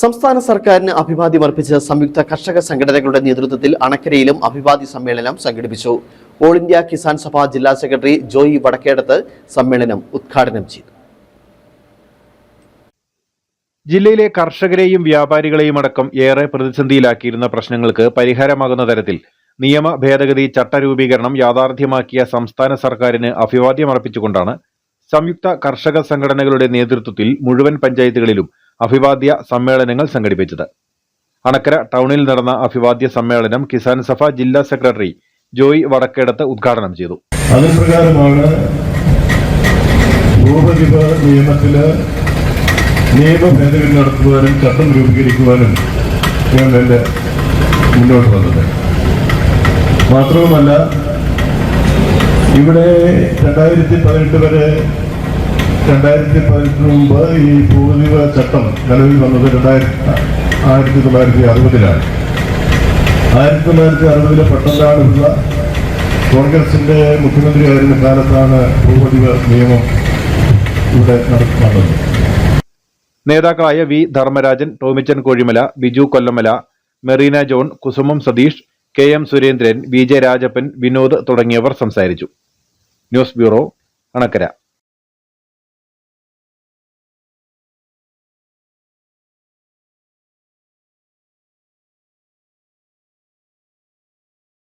സംസ്ഥാന സർക്കാരിന് അഭിവാദ്യം അർപ്പിച്ച് സംയുക്ത കർഷക സംഘടനകളുടെ നേതൃത്വത്തിൽ അണക്കരയിലും അഭിവാദ്യ സമ്മേളനം സംഘടിപ്പിച്ചു. ഓൾ ഇന്ത്യ കിസാൻ സഭ ജില്ലാ സെക്രട്ടറി ജോയി വടക്കേടത്ത് സമ്മേളനം ഉദ്ഘാടനം ചെയ്തു. ജില്ലയിലെ കർഷകരെയും വ്യാപാരികളെയും അടക്കം ഏറെ പ്രതിസന്ധിയിലാക്കിയിരുന്ന പ്രശ്നങ്ങൾക്ക് പരിഹാരമാകുന്ന തരത്തിൽ നിയമ ഭേദഗതി ചട്ടരൂപീകരണം യാഥാർത്ഥ്യമാക്കിയ സംസ്ഥാന സർക്കാരിന് അഭിവാദ്യമർപ്പിച്ചുകൊണ്ടാണ് സംയുക്ത കർഷക സംഘടനകളുടെ നേതൃത്വത്തിൽ മുഴുവൻ പഞ്ചായത്തുകളിലും അഭിവാദ്യ സമ്മേളനങ്ങൾ സംഘടിപ്പിച്ചത്. അണക്കര ടൗണിൽ നടന്ന അഭിവാദ്യ സമ്മേളനം കിസാൻ സഭ ജില്ലാ സെക്രട്ടറി ജോയ് വടക്കേടത്ത് ഉദ്ഘാടനം ചെയ്തു. അതിൻ പ്രകാരമാണ് ഭൂപതിപ നിയമത്തിൽ നിയമ ഭേദഗതി നടത്തുവാനും ചട്ടം രൂപീകരിക്കുവാനും ഗവൺമെന്റ് മുന്നോട്ട് വന്നത്. മാത്രവുമല്ല ഇവിടെ രണ്ടായിരത്തി പതിനെട്ട് വരെ രണ്ടായിരത്തി പതിനെട്ടിന് മുമ്പ് ഈ ഭൂപതിപ ചട്ടം നിലവിൽ വന്നത് രണ്ടായിരത്തി ആയിരത്തി തൊള്ളായിരത്തി അറുപതിലാണ്. ആയിരത്തി തൊള്ളായിരത്തി അറുപതിലെ പട്ടംതാടുള്ള കോൺഗ്രസിന്റെ മുഖ്യമന്ത്രിയായിരുന്ന കാലത്താണ് ഭൂപതിവ നിയമം ഇവിടെ നടത്തുന്നത്. നേതാക്കളായ V Dharmarajan Tomichan Kozhimala Biju Kollamala Merina John Kusumam Satheesh K M Surendran V J Rajappan Vinod തുടങ്ങിയവർ സംസാരിച്ചു. News bureau Anakkara.